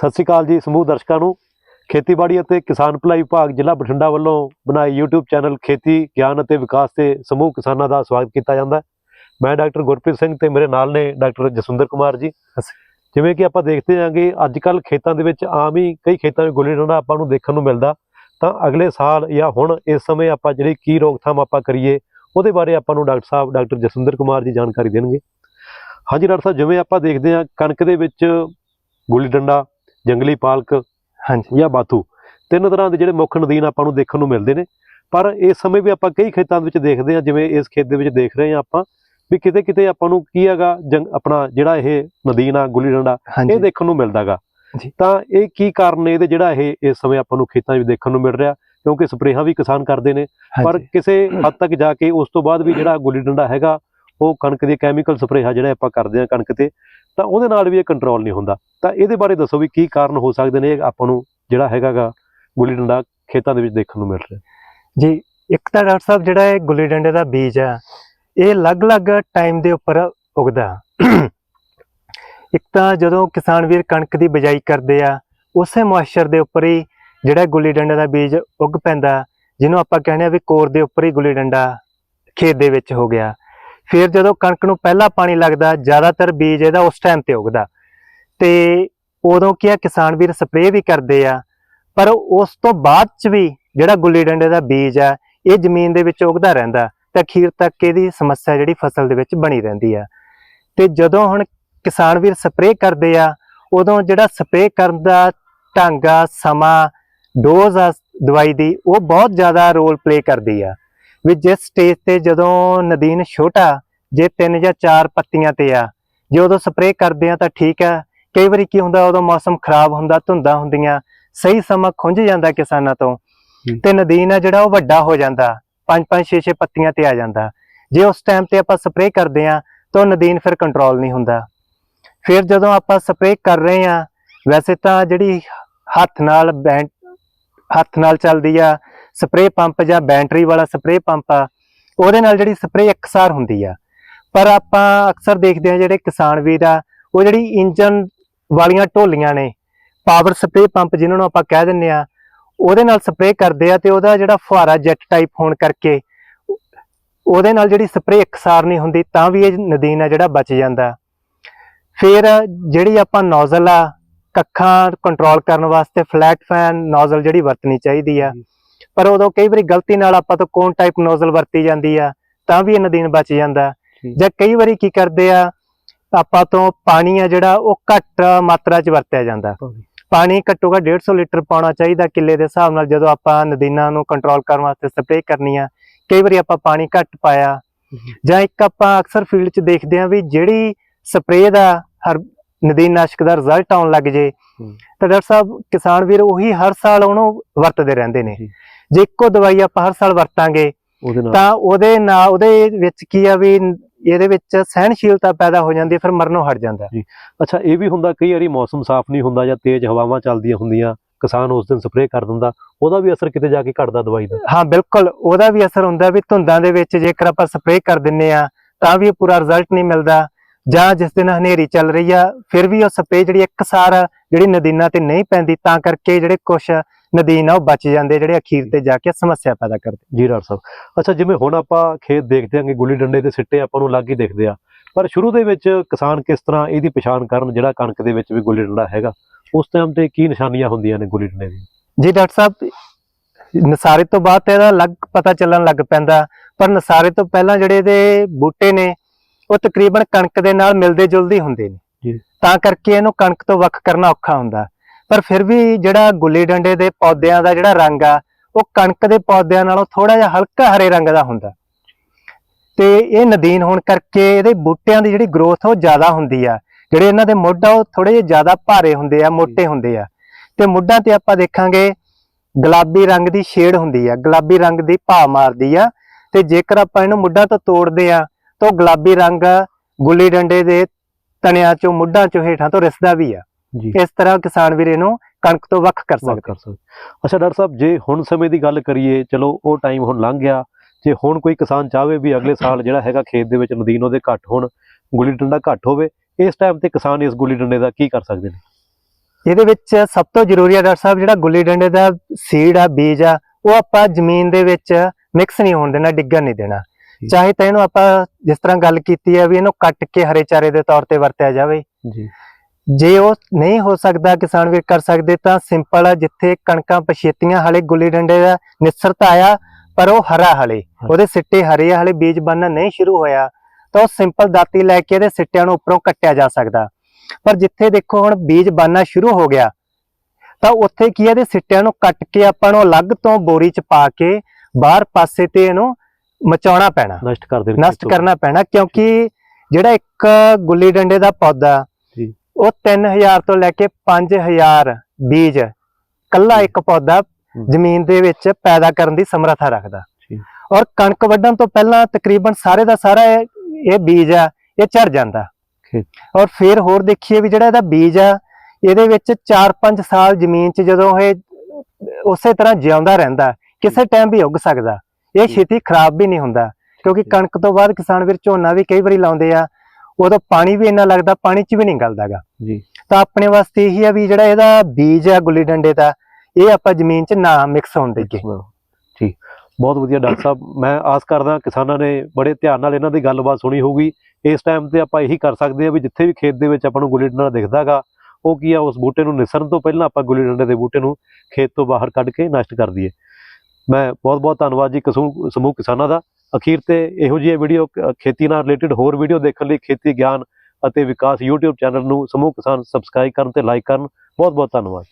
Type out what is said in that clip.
ਸਤਿ ਸ਼੍ਰੀ ਅਕਾਲ ਜੀ ਸਮੂਹ ਦਰਸ਼ਕਾਂ ਨੂੰ। ਖੇਤੀਬਾੜੀ ਅਤੇ ਕਿਸਾਨ ਭਲਾਈ ਵਿਭਾਗ ਜ਼ਿਲ੍ਹਾ ਬਠਿੰਡਾ ਵੱਲੋਂ ਬਣਾਏ YouTube ਚੈਨਲ ਖੇਤੀ, ਗਿਆਨ ਅਤੇ ਵਿਕਾਸ ਤੇ ਸਮੂਹ ਕਿਸਾਨਾਂ ਦਾ ਸਵਾਗਤ ਕੀਤਾ ਜਾਂਦਾ ਹੈ। ਮੈਂ ਡਾਕਟਰ ਗੁਰਪ੍ਰੀਤ ਸਿੰਘ ਤੇ ਮੇਰੇ ਨਾਲ ਨੇ ਡਾਕਟਰ ਜਸਵਿੰਦਰ ਕੁਮਾਰ ਜੀ। ਜਿਵੇਂ ਕਿ ਆਪਾਂ ਦੇਖਦੇ ਹਾਂਗੇ ਅੱਜ ਕੱਲ ਖੇਤਾਂ ਦੇ ਵਿੱਚ ਆਮ ਹੀ ਕਈ ਖੇਤਾਂ ਵਿੱਚ ਗੁੱਲੀ ਡੰਡਾ ਆਪਾਂ ਨੂੰ ਦੇਖਣ ਨੂੰ ਮਿਲਦਾ। ਤਾਂ ਅਗਲੇ ਸਾਲ ਜਾਂ ਹੁਣ ਇਸ ਸਮੇਂ ਆਪਾਂ ਜਿਹੜੀ ਕੀ ਰੋਕਥਾਮ ਆਪਾਂ ਕਰੀਏ, ਉਹਦੇ ਬਾਰੇ ਆਪਾਂ ਨੂੰ ਡਾਕਟਰ ਸਾਹਿਬ, ਡਾਕਟਰ ਜਸਵਿੰਦਰ ਕੁਮਾਰ ਜੀ ਜਾਣਕਾਰੀ ਦੇਣਗੇ। ਹਾਂਜੀ ਡਾਕਟਰ ਸਾਹਿਬ, ਜਿਵੇਂ ਆਪਾਂ ਦੇਖਦੇ ਹਾਂ, ਕਣਕ ਦੇ ਵਿੱਚ ਗੁੱਲੀ ਡੰਡਾ ਜੰਗਲੀ ਪਾਲਕ ਹਾਂਜੀ। ਜਾਂ ਬਾਥੂ। ਤਿੰਨ ਤਰ੍ਹਾਂ ਦੇ ਜਿਹੜੇ ਮੁੱਖ ਨਦੀਨ ਆਪਾਂ ਨੂੰ ਦੇਖਣ ਨੂੰ ਮਿਲਦੇ ਨੇ। ਪਰ ਇਸ ਸਮੇਂ ਵੀ ਆਪਾਂ ਕਈ ਖੇਤਾਂ ਦੇ ਵਿੱਚ ਦੇਖਦੇ ਹਾਂ ਜਿਵੇਂ ਇਸ ਖੇਤ ਦੇ ਵਿੱਚ ਦੇਖ ਰਹੇ ਹਾਂ ਆਪਾਂ ਵੀ ਕਿਤੇ ਕਿਤੇ ਆਪਾਂ ਨੂੰ ਕੀ ਹੈਗਾ ਆਪਣਾ ਜਿਹੜਾ ਇਹ ਨਦੀਨ ਆ ਗੁੱਲੀ ਡੰਡਾ ਇਹ ਦੇਖਣ ਨੂੰ ਮਿਲਦਾਗਾ। ਤਾਂ ਇਹ ਕੀ ਕਾਰਨ ਨੇ ਇਹਦੇ ਜਿਹੜਾ ਇਹ ਇਸ ਸਮੇਂ ਆਪਾਂ ਨੂੰ ਖੇਤਾਂ ਵਿੱਚ ਦੇਖਣ ਨੂੰ ਮਿਲ ਰਿਹਾ? ਕਿਉਂਕਿ ਸਪਰੇਹਾਂ ਵੀ ਕਿਸਾਨ ਕਰਦੇ ਨੇ। ਪਰ ਕਿਸੇ ਹੱਦ ਤੱਕ ਜਾ ਕੇ ਉਸ ਤੋਂ ਬਾਅਦ ਵੀ ਜਿਹੜਾ ਗੁੱਲੀ ਡੰਡਾ ਹੈਗਾ ਉਹ ਕਣਕ ਦੀ ਕੈਮੀਕਲ ਸਪਰੇਹਾਂ ਜਿਹੜੇ ਆਪਾਂ ਕਰਦੇ ਹਾਂ ਕਣਕ ਤੇ ਤਾਂ ਉਹਦੇ ਨਾਲ ਵੀ ਇਹ ਕੰਟਰੋਲ ਨਹੀਂ ਹੁੰਦਾ। ਤਾਂ ਇਹਦੇ ਬਾਰੇ ਦੱਸੋ ਵੀ ਕੀ ਕਾਰਨ ਹੋ ਸਕਦੇ ਨੇ ਆਪਾਂ ਨੂੰ ਜਿਹੜਾ ਹੈਗਾਗਾ ਗੁੱਲੀ ਡੰਡਾ ਖੇਤਾਂ ਦੇ ਵਿੱਚ ਦੇਖਣ ਨੂੰ ਮਿਲ ਰਿਹਾ। ਜੀ, ਇੱਕ ਤਾਂ ਡਾਕਟਰ ਸਾਹਿਬ ਜਿਹੜਾ ਇਹ ਗੁੱਲੀ ਡੰਡੇ ਦਾ ਬੀਜ ਆ, ਇਹ ਅਲੱਗ-ਅਲੱਗ ਟਾਈਮ ਦੇ ਉੱਪਰ ਉਗਦਾ। ਇੱਕ ਤਾਂ ਜਦੋਂ ਕਿਸਾਨ ਵੀਰ ਕਣਕ ਦੀ ਬਿਜਾਈ ਕਰਦੇ ਆ, ਉਸੇ ਮੋਇਸਚਰ ਦੇ ਉੱਪਰ ਹੀ ਜਿਹੜਾ ਗੁੱਲੀ ਡੰਡੇ ਦਾ ਬੀਜ ਉੱਗ ਪੈਂਦਾ, ਜਿਹਨੂੰ ਆਪਾਂ ਕਹਿੰਦੇ ਆ ਵੀ ਕੋਰ ਦੇ ਉੱਪਰ ਹੀ ਗੁੱਲੀ ਡੰਡਾ ਖੇਤ ਦੇ ਵਿੱਚ ਹੋ ਗਿਆ। ਫਿਰ ਜਦੋਂ ਕਣਕ ਨੂੰ ਪਹਿਲਾ ਪਾਣੀ ਲੱਗਦਾ, ਜ਼ਿਆਦਾਤਰ ਬੀਜ ਇਹਦਾ ਉਸ ਟਾਈਮ ਤੇ ਉਗਦਾ। ਤੇ ਉਦੋਂ ਕੀ ਆ, ਕਿਸਾਨ ਵੀਰ ਸਪਰੇਅ ਵੀ ਕਰਦੇ ਆ, ਪਰ ਉਸ ਤੋਂ ਬਾਅਦ ਚ ਵੀ ਜਿਹੜਾ ਗੁੱਲੀ ਡੰਡੇ ਦਾ ਬੀਜ ਆ, ਇਹ ਜ਼ਮੀਨ ਦੇ ਵਿੱਚ ਉਗਦਾ ਰਹਿੰਦਾ, ਤੇ ਅਖੀਰ ਤੱਕ ਇਹਦੀ ਸਮੱਸਿਆ ਜਿਹੜੀ ਫਸਲ ਦੇ ਵਿੱਚ ਬਣੀ ਰਹਿੰਦੀ ਆ। ਤੇ ਜਦੋਂ ਹੁਣ ਕਿਸਾਨ ਵੀਰ ਸਪਰੇਅ ਕਰਦੇ ਆ, ਉਦੋਂ ਜਿਹੜਾ ਸਪਰੇਅ ਕਰਨ ਦਾ ਢੰਗ ਆ, ਸਮਾਂ ਡੋਜ਼ ਆ, ਦਵਾਈ ਦੀ, ਉਹ ਬਹੁਤ ਜ਼ਿਆਦਾ ਰੋਲ ਪਲੇ ਕਰਦੀ ਆ। ਵੀ ਜਿਸ ਸਟੇਜ ਤੇ ਜਦੋਂ ਨਦੀਨ ਛੋਟਾ ਜੇ ਤਿੰਨ ਜਾਂ ਚਾਰ ਪੱਤੀਆਂ ਤੇ ਆ ਜੇ ਉਦੋਂ ਸਪਰੇਅ ਕਰਦੇ ਆ ਤਾਂ ਠੀਕ ਆ ਕਈ ਵਾਰੀ ਕੀ ਹੁੰਦਾ ਉਦੋਂ ਮੌਸਮ ਖਰਾਬ ਹੁੰਦਾ ਧੁੰਦਾਂ ਹੁੰਦੀਆਂ ਸਹੀ ਸਮਾਂ ਖੁੰਝ ਜਾਂਦਾ ਕਿਸਾਨਾਂ ਤੋਂ। ਤੇ ਨਦੀਨ ਆ ਜਿਹੜਾ ਉਹ ਵੱਡਾ ਹੋ ਜਾਂਦਾ ਪੰਜ ਪੰਜ ਛੇ ਛੇ ਪੱਤੀਆਂ ਤੇ ਆ ਜਾਂਦਾ। ਜੇ ਉਸ ਟਾਈਮ ਤੇ ਆਪਾਂ ਸਪਰੇਅ ਕਰਦੇ ਆ ਤਾਂ ਨਦੀਨ ਫਿਰ ਕੰਟਰੋਲ ਨਹੀਂ ਹੁੰਦਾ। ਫਿਰ ਜਦੋਂ ਆਪਾਂ ਸਪਰੇਅ ਕਰ ਰਹੇ ਆ ਵੈਸੇ ਤਾਂ ਜਿਹੜੀ ਹੱਥ ਨਾਲ ਬੈਂਟ ਹੱਥ ਨਾਲ ਚੱਲਦੀ ਆ ਸਪਰੇਅ ਪੰਪ ਜਾਂ ਬੈਟਰੀ ਵਾਲਾ ਸਪਰੇਅ ਪੰਪ ਆ, ਉਹਦੇ ਨਾਲ ਜਿਹੜੀ ਸਪਰੇਅ ਇਕਸਾਰ ਹੁੰਦੀ ਆ। ਪਰ ਆਪਾਂ ਅਕਸਰ ਦੇਖਦੇ ਆ ਜਿਹੜੇ ਕਿਸਾਨ ਵੀਰ ਆ, ਉਹ ਜਿਹੜੀ ਇੰਜਨ ਵਾਲੀਆਂ ਢੋਲੀਆਂ ਨੇ ਪਾਵਰ ਸਪਰੇਅ ਪੰਪ ਜਿਨ੍ਹਾਂ ਨੂੰ ਆਪਾਂ ਕਹਿ ਦਿੰਨੇ ਆ, ਉਹਦੇ ਨਾਲ ਸਪਰੇਅ ਕਰਦੇ ਆ ਤੇ ਉਹਦਾ ਜਿਹੜਾ ਫੁਹਾਰਾ ਜੈਟ ਟਾਈਪ ਹੋਣ ਕਰਕੇ, ਉਹਦੇ ਨਾਲ ਜਿਹੜੀ ਸਪਰੇਅ ਇਕਸਾਰ ਨਹੀਂ ਹੁੰਦੀ, ਤਾਂ ਵੀ ਇਹ ਨਦੀਨ ਆ ਜਿਹੜਾ ਬਚ ਜਾਂਦਾ। ਫਿਰ ਜਿਹੜੀ ਆਪਾਂ ਨੋਜ਼ਲ ਆ, ਕੱਖਾਂ ਕੰਟਰੋਲ ਕਰਨ ਵਾਸਤੇ ਫਲੈਟ ਫੈਨ ਨੋਜ਼ਲ ਜਿਹੜੀ ਵਰਤਣੀ ਚਾਹੀਦੀ ਆ ਪਰ ਉਦੋਂ ਕਈ ਵਾਰੀ ਗਲਤੀ ਨਾਲ ਆਪਾਂ ਤੋਂ ਕੋਨ ਟਾਈਪ ਨੋਜ਼ਲ ਵਰਤੀ ਜਾਂਦੀ ਆ ਤਾਂ ਵੀ ਇਹ ਨਦੀਨ ਬਚ ਜਾਂਦਾ। ਜਾਂ ਕਈ ਵਾਰੀ ਕੀ ਕਰਦੇ ਆ ਆਪਾਂ ਤੋਂ ਪਾਣੀ ਆ ਜਿਹੜਾ ਉਹ ਘੱਟ ਮਾਤਰਾ 'ਚ ਵਰਤਿਆ ਜਾਂਦਾ। ਪਾਣੀ ਘੱਟੋ ਘੱਟ 150 ਲੀਟਰ ਪਾਉਣਾ ਚਾਹੀਦਾ ਕਿੱਲੇ ਦੇ ਹਿਸਾਬ ਨਾਲ ਜਦੋਂ ਆਪਾਂ ਨਦੀਨਾਂ ਨੂੰ ਕੰਟਰੋਲ ਕਰਨ ਵਾਸਤੇ ਸਪਰੇਅ ਕਰਨੀ ਆ। ਕਈ ਵਾਰੀ ਆਪਾਂ ਪਾਣੀ ਘੱਟ ਪਾਇਆ। ਜਾਂ ਇੱਕ ਆਪਾਂ ਅਕਸਰ ਫੀਲਡ 'ਚ ਦੇਖਦੇ ਆ ਵੀ ਜਿਹੜੀ ਸਪਰੇਅ ਦਾ ਹਰ ਨਦੀਨ ਨਾਸ਼ਕ ਦਾ ਰਿਜ਼ਲਟ ਆਉਣ ਲੱਗ ਜੇ। ਤਾਂ ਡਾਕਟਰ ਸਾਹਿਬ ਕਿਸਾਨ ਵੀਰ ਉਹੀ ਹਰ ਸਾਲ ਉਹਨੂੰ ਵਰਤਦੇ ਰਹਿੰਦੇ ਨੇ। ਜੀ। ਜੇ ਇੱਕੋ ਦਵਾਈ ਆਪਾਂ ਹਰ ਸਾਲ ਵਰਤਾਂਗੇ ਤਾਂ ਉਹਦੇ ਨਾਲ ਉਹਦੇ ਵਿੱਚ ਕੀ ਆ ਵੀ ਇਹਦੇ ਵਿੱਚ ਸਹਿਣਸ਼ੀਲਤਾ ਪੈਦਾ ਹੋ ਜਾਂਦੀ ਫਿਰ ਮਰਨੋਂ ਹਟ ਜਾਂਦਾ ਅੱਛਾ ਇਹ ਵੀ ਹੁੰਦਾ ਕਈ ਵਾਰੀ ਮੌਸਮ ਸਾਫ਼ ਨਹੀਂ ਹੁੰਦਾ ਜਾਂ ਤੇਜ਼ ਹਵਾਵਾਂ ਚੱਲਦੀਆਂ ਹੁੰਦੀਆਂ ਕਿਸਾਨ ਉਸ ਦਿਨ ਸਪਰੇਅ ਕਰ ਦਿੰਦਾ ਉਹਦਾ ਵੀ ਅਸਰ ਕਿਤੇ ਜਾ ਕੇ ਘਟਦਾ ਦਵਾਈ ਦਾ? ਹਾਂ ਬਿਲਕੁਲ ਉਹਦਾ ਵੀ ਅਸਰ ਹੁੰਦਾ ਵੀ ਧੁੰਦਾਂ ਦੇ ਵਿੱਚ ਜੇਕਰ ਆਪਾਂ ਸਪਰੇਅ ਕਰ ਦਿੰਨੇ ਆ ਤਾਂ ਵੀ ਪੂਰਾ ਰਿਜ਼ਲਟ ਨਹੀਂ ਮਿਲਦਾ ਜਾਂ ਜਿਸ ਦਿਨ ਹਨੇਰੀ ਚੱਲ ਰਹੀ ਆ ਫਿਰ ਵੀ ਉਹ ਸਪਰੇਅ ਜਿਹੜੀ ਇੱਕਸਾਰ ਜਿਹੜੀ ਨਦੀਨਾਂ ਤੇ ਨਹੀਂ ਪੈਂਦੀ ਤਾਂ ਕਰਕੇ ਜਿਹੜੇ ਕੁਝ ਨਦੀਨ ਆ ਉਹ ਬਚ ਜਾਂਦੇ ਜਿਹੜੇ ਅਖੀਰ ਤੇ ਜਾ ਕੇ ਸਮੱਸਿਆ ਪੈਦਾ ਕਰਦੇ ਜੀ ਡਾਕਟਰ ਸਾਹਿਬ ਅੱਛਾ ਜਿਵੇਂ ਹੁਣ ਆਪਾਂ ਖੇਤ ਦੇਖਦੇ ਆਂਗੇ ਗੁੱਲੀ ਡੰਡੇ ਦੇ ਸਿੱਟੇ ਆਪਾਂ ਨੂੰ ਲੱਗ ਹੀ ਦਿਖਦੇ ਆ। ਪਰ ਸ਼ੁਰੂ ਦੇ ਵਿੱਚ ਕਿਸਾਨ ਕਿਸ ਤਰ੍ਹਾਂ ਇਹਦੀ ਪਛਾਣ ਕਰਨ ਜਿਹੜਾ ਕਣਕ ਦੇ ਵਿੱਚ ਵੀ ਗੁੱਲੀ ਡੰਡਾ ਹੈਗਾ ਉਸ ਟਾਈਮ ਤੇ ਕੀ ਨਿਸ਼ਾਨੀਆਂ ਹੁੰਦੀਆਂ ਨੇ ਗੁੱਲੀ ਡੰਡੇ ਦੀ ਜੀ ਡਾਕਟਰ ਸਾਹਿਬ ਨਸਾਰੇ ਤੋਂ ਬਾਅਦ ਤਾਂ ਇਹਦਾ ਲੱਗ ਪਤਾ ਚੱਲਣ ਲੱਗ ਪੈਂਦਾ ਪਰ ਨਸਾਰੇ ਤੋਂ ਪਹਿਲਾਂ ਜਿਹੜੇ ਇਹਦੇ ਬੂਟੇ ਨੇ ਉਹ ਤਕਰੀਬਨ ਕਣਕ ਦੇ ਨਾਲ ਮਿਲਦੇ ਜੁਲਦੇ ਹੁੰਦੇ ਨੇ। ਤਾਂ ਕਰਕੇ ਇਹਨੂੰ ਕਣਕ ਤੋਂ ਵੱਖ ਕਰਨਾ ਔਖਾ ਹੁੰਦਾ। ਪਰ ਫਿਰ ਵੀ ਜਿਹੜਾ ਗੁੱਲੀ ਡੰਡੇ ਦੇ ਪੌਦਿਆਂ ਦਾ ਜਿਹੜਾ ਰੰਗ ਆ, ਉਹ ਕਣਕ ਦੇ ਪੌਦਿਆਂ ਨਾਲੋਂ ਥੋੜਾ ਜਿਹਾ ਹਲਕਾ ਹਰੇ ਰੰਗ ਦਾ ਹੁੰਦਾ। ਤੇ ਇਹ ਨਦੀਨ ਹੋਣ ਕਰਕੇ ਇਹਦੇ ਬੂਟਿਆਂ ਦੀ ਜਿਹੜੀ ਗਰੋਥ ਉਹ ਜ਼ਿਆਦਾ ਹੁੰਦੀ ਆ। ਜਿਹੜੇ ਇਹਨਾਂ ਦੇ ਮੁੱਢ ਆ, ਉਹ ਥੋੜੇ ਜਿਹਾ ਜ਼ਿਆਦਾ ਭਾਰੇ ਹੁੰਦੇ ਆ ਮੋٹے ਹੁੰਦੇ ਆ। ਤੇ ਮੁੱਢਾਂ ਤੇ ਆਪਾਂ ਦੇਖਾਂਗੇ, ਗੁਲਾਬੀ ਰੰਗ ਦੀ ਸ਼ੇਡ ਹੁੰਦੀ ਆ, ਗੁਲਾਬੀ ਰੰਗ ਦੀ ਭਾ ਮਾਰਦੀ ਆ। ਤੇ ਜੇਕਰ ਆਪਾਂ ਇਹਨੂੰ ਮੁੱਢਾਂ ਤੋਂ ਤੋੜਦੇ ਆ, ਤਾਂ ਉਹ ਗੁਲਾਬੀ ਰੰਗ ਗੁੱਲੀ ਡੰਡੇ ਦੇ ਤਣਿਆਂ ਚੋਂ, ਮੁੱਢਾਂ ਚੋਂ ਹੇਠਾਂ ਤੋਂ ਰਿਸਦਾ ਵੀ ਆ। ਇਸ ਤਰ੍ਹਾਂ ਕਿਸਾਨ ਵੀਰ ਇਹਨੂੰ ਕਣਕ ਤੋਂ ਵੱਖ ਕਰ ਸਕਦੇ। ਅੱਛਾ ਡਾਕਟਰ ਸਾਹਿਬ ਜੇ ਹੁਣ ਸਮੇਂ ਦੀ ਗੱਲ ਕਰੀਏ ਚਲੋ ਉਹ ਟਾਈਮ ਹੁਣ ਲੰਘ ਗਿਆ। ਜੇ ਹੁਣ ਕੋਈ ਕਿਸਾਨ ਚਾਹਵੇ ਵੀ ਅਗਲੇ ਸਾਲ ਜਿਹੜਾ ਹੈਗਾ ਖੇਤ ਦੇ ਵਿੱਚ ਨਦੀਨ ਉਹਦੇ ਘੱਟ ਹੋਣ ਗੁੱਲੀ ਡੰਡਾ ਘੱਟ ਹੋਵੇ ਇਸ ਟਾਈਮ ਤੇ ਕਿਸਾਨ ਇਸ ਗੁੱਲੀ ਡੰਡੇ ਦਾ ਕੀ ਕਰ ਸਕਦੇ ਨੇ? ਇਹਦੇ ਵਿੱਚ ਸਭ ਤੋਂ ਜ਼ਰੂਰੀ ਆ ਡਾਕਟਰ ਸਾਹਿਬ ਜਿਹੜਾ ਗੁੱਲੀ ਡੰਡੇ ਦਾ ਸੀਡ ਆ ਬੀਜ ਆ ਉਹ ਆਪਾਂ ਜ਼ਮੀਨ ਦੇ ਵਿੱਚ ਮਿਕਸ ਨਹੀਂ ਹੋਣ ਦੇਣਾ ਡਿੱਗਣ ਨਹੀਂ ਦੇਣਾ। ਚਾਹੇ ਤਾਂ ਇਹਨੂੰ ਆਪਾਂ ਜਿਸ ਤਰ੍ਹਾਂ ਗੱਲ ਕੀਤੀ ਹੈ ਵੀ ਇਹਨੂੰ ਕੱਟ ਕੇ ਹਰੇ ਚਾਰੇ ਦੇ ਤੌਰ ਤੇ ਵਰਤਿਆ ਜਾਵੇ। ਜੀ। ਜੇ ਉਹ ਨਹੀਂ ਹੋ ਸਕਦਾ ਕਿਸਾਨ ਵੀਰ ਕਰ ਸਕਦੇ ਤਾਂ ਸਿੰਪਲ ਆ ਜਿੱਥੇ ਕਣਕਾਂ ਪਛੇਤੀਆਂ ਹਲੇ ਗੁੱਲੀ ਡੰਡੇ ਦਾ ਨਿਸਰਤਾ ਆਇਆ ਪਰ ਉਹ ਹਰਾ ਹਲੇ। ਉਹਦੇ ਸਿੱਟੇ ਹਰੇ ਆ ਹਲੇ ਬੀਜ ਬਣਨਾ ਨਹੀਂ ਸ਼ੁਰੂ ਹੋਇਆ। ਤਾਂ ਉਹ ਸਿੰਪਲ ਦਾਤੀ ਲੈ ਕੇ ਇਹਦੇ ਸਿੱਟਿਆਂ ਨੂੰ ਉੱਪਰੋਂ ਕੱਟਿਆ ਜਾ ਸਕਦਾ। ਪਰ ਜਿੱਥੇ ਦੇਖੋ ਹੁਣ ਬੀਜ ਬਣਨਾ ਸ਼ੁਰੂ ਹੋ ਗਿਆ ਤਾਂ ਉੱਥੇ ਕੀ ਹੈ ਇਹਦੇ ਸਿੱਟਿਆਂ ਨੂੰ ਕੱਟ ਕੇ ਆਪਾਂ ਨੂੰ ਅਲੱਗ ਤੋਂ ਬੋਰੀ 'ਚ ਪਾ ਕੇ ਬਾਹਰ ਪਾਸੇ ਤੇ ਇਹਨੂੰ ਮਚਾਉਣਾ ਪੈਣਾ। ਨਸ਼ਟ ਕਰ ਦੇ ਨਸ਼ਟ ਕਰਨਾ ਪੈਣਾ ਕਿਉਂਕਿ ਜਿਹੜਾ ਇੱਕ ਗੁੱਲੀ ਡੰਡੇ ਦਾ ਪੌਦਾ। ਉਹ 3000 ਤੋਂ ਲੈ ਕੇ 5000 ਬੀਜ ਕੱਲਾ ਇੱਕ ਪੌਦਾ ਜ਼ਮੀਨ ਦੇ ਵਿੱਚ ਪੈਦਾ ਕਰਨ ਦੀ ਸਮਰੱਥਾ ਰੱਖਦਾ। ਔਰ ਕਣਕ ਵੱਢਣ ਤੋਂ ਪਹਿਲਾਂ ਤਕਰੀਬਨ ਸਾਰੇ ਦਾ ਸਾਰਾ ਇਹ ਬੀਜ ਆ ਇਹ ਝੜ ਜਾਂਦਾ। ਔਰ ਫਿਰ ਹੋਰ ਦੇਖੀਏ ਵੀ ਜਿਹੜਾ ਇਹਦਾ ਬੀਜ ਆ ਇਹਦੇ ਵਿੱਚ 4-5 ਸਾਲ ਜ਼ਮੀਨ 'ਚ ਜਦੋਂ ਇਹ ਉਸੇ ਤਰ੍ਹਾਂ ਜਿਉਂਦਾ ਰਹਿੰਦਾ ਕਿਸੇ ਟਾਈਮ ਵੀ ਉੱਗ ਸਕਦਾ ਇਹ। ਛੇਤੀ ਖਰਾਬ ਵੀ ਨਹੀਂ ਹੁੰਦਾ ਕਿਉਂਕਿ। ਕਣਕ ਤੋਂ ਬਾਅਦ ਕਿਸਾਨ ਵੀਰ ਝੋਨਾ ਵੀ ਕਈ ਵਾਰੀ ਲਾਉਂਦੇ ਆ ਉਦੋਂ ਪਾਣੀ ਵੀ ਇੰਨਾ ਲੱਗਦਾ ਪਾਣੀ 'ਚ ਵੀ ਨਹੀਂ ਗਲਦਾਗਾ ਜੀ। ਤਾਂ ਆਪਣੇ ਵਾਸਤੇ ਇਹੀ ਆ ਵੀ ਜਿਹੜਾ ਇਹਦਾ ਬੀਜ ਆ ਗੁੱਲੀ ਡੰਡੇ ਦਾ ਇਹ ਆਪਾਂ ਜ਼ਮੀਨ 'ਚ ਨਾ ਮਿਕਸ ਹੋਣ ਦੇਈਏ। ਜੀ ਬਹੁਤ ਵਧੀਆ ਡਾਕਟਰ ਸਾਹਿਬ ਮੈਂ ਆਸ ਕਰਦਾ ਕਿਸਾਨਾਂ ਨੇ ਬੜੇ ਧਿਆਨ ਨਾਲ ਇਹਨਾਂ ਦੀ ਗੱਲਬਾਤ ਸੁਣੀ ਹੋਊਗੀ। ਇਸ ਟਾਈਮ ਤੇ ਆਪਾਂ ਇਹੀ ਕਰ ਸਕਦੇ ਹਾਂ ਵੀ ਜਿੱਥੇ ਵੀ ਖੇਤ ਦੇ ਵਿੱਚ ਆਪਾਂ ਨੂੰ ਗੁੱਲੀ ਡੰਡਾ ਦਿਖਦਾਗਾ ਉਹ ਕੀ ਆ ਉਸ ਬੂਟੇ ਨੂੰ ਨਿਸਰਨ ਤੋਂ ਪਹਿਲਾਂ ਆਪਾਂ ਗੁੱਲੀ ਡੰਡੇ ਦੇ ਬੂਟੇ ਨੂੰ ਖੇਤ ਤੋਂ ਬਾਹਰ ਕੱਢ ਕੇ ਨਸ਼ਟ ਕਰ ਦਈਏ। ਮੈਂ ਬਹੁਤ ਬਹੁਤ ਧੰਨਵਾਦ ਜੀ ਕਸੂ ਸਮੂਹ ਕਿਸਾਨਾਂ ਦਾ। ਅਖੀਰ ਤੇ ਇਹੋ ਜਿਹੀ ਵੀਡੀਓ ਖੇਤੀ ਨਾਲ ਰਿਲੇਟਡ ਹੋਰ ਵੀਡੀਓ ਦੇਖਣ ਲਈ ਖੇਤੀ ਗਿਆਨ ਅਤੇ ਵਿਕਾਸ YouTube ਚੈਨਲ ਨੂੰ ਸਮੂਹ ਕਿਸਾਨ ਸਬਸਕ੍ਰਾਈਬ ਕਰਨ ਤੇ ਲਾਈਕ ਕਰਨ। ਬਹੁਤ ਬਹੁਤ ਧੰਨਵਾਦ।